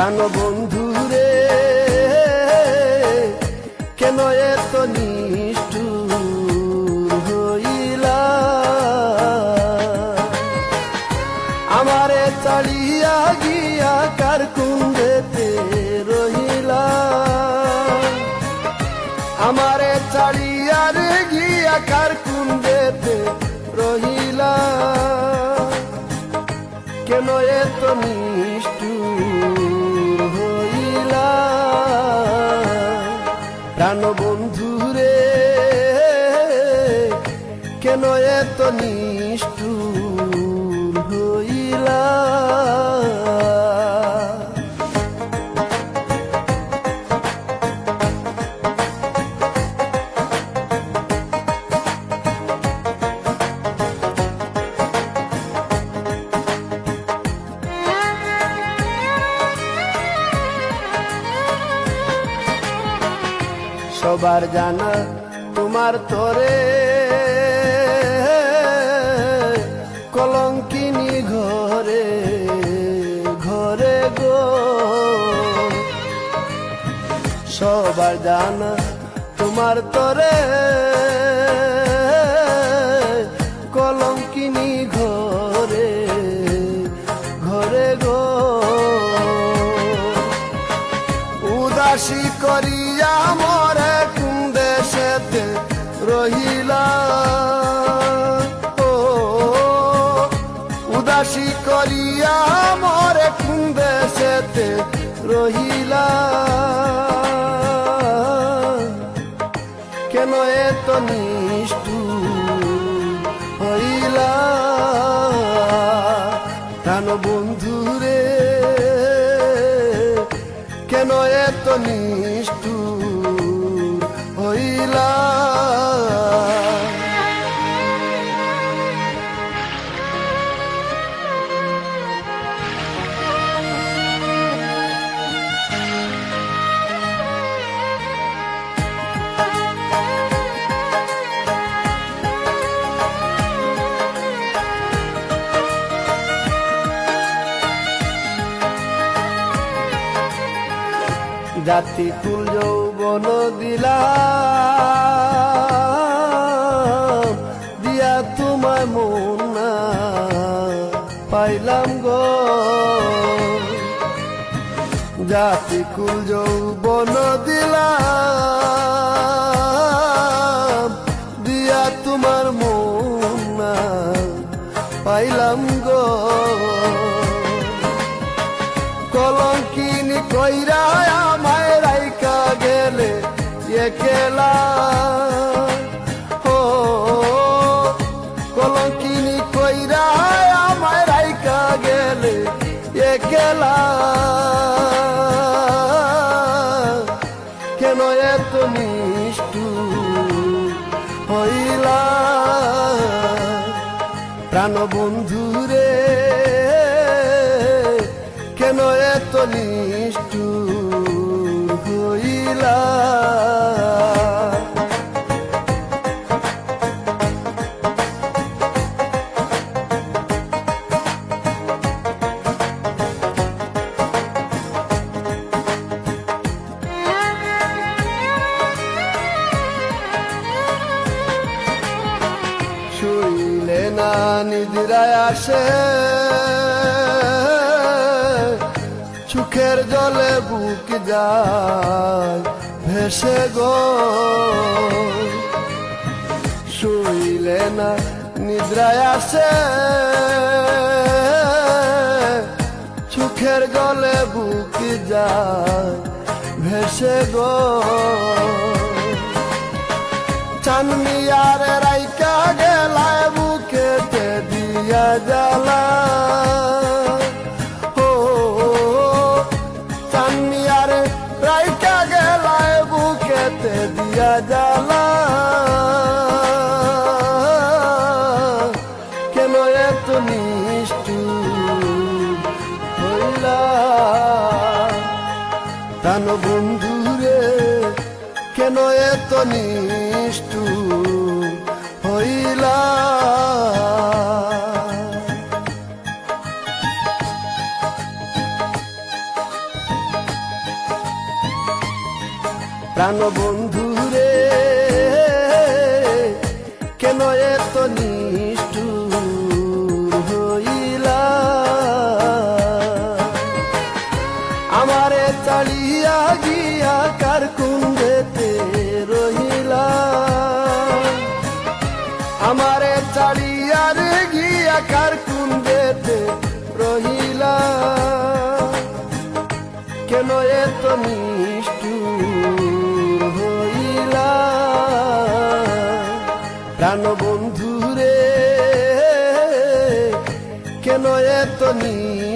প্রাণ বন্ধু রে কেন এত নিষ্ঠুর হইলা? আমারে চালিয়া গিয়া কার কুন্দেতে রহিলা? আমারে চালিয়া রে গিয়া কার কুন্দেতে রহিলা? কেন এত নিষ্ঠুর সবার জানা তোমার তোরে। কলঙ্কিনী ঘরে ঘরে গো। সবার জানা তোমার তোরে। কলঙ্কিনী ঘরে ঘরে গো। উদাসী করিয়া করিয়া মরে কোন দেশেতে রহিলা। কেন এত নিষ্ঠু হইলা? প্রাণ বন্ধু রে কেন এত নিষ্ঠু জাতি কুল যৌবন দিলা দিয়া তোমায় মন না পাইলাম গো। জাতি কুল যৌবন দিলা দিয়া তোমার মন না পাইলাম গো। কলঙ্কিনি কইরা কইরা আমায় রাইকা গেলে একলা। কেন এত নিষ্ঠু হইলা? প্রাণ বন্ধু কেন এত নিষ্ঠু আসে। চোখের জলে বুক যায়, ভেসে গো। শুইলে না নিদ্রায় আসে। চোখের জলে বুক যায়, ভেসে গো। জ্বালা। কেন এত নিষ্ঠু হইলা? প্রাণ বন্ধু রে কেন এত বন্ধু রে কেন এত নিষ্ঠুর হইলা? আমারে চালিয়া গিয়া কার কুন্দেতে রহিলা? আমারে চালিয়া রে গিয়া কার ನೀ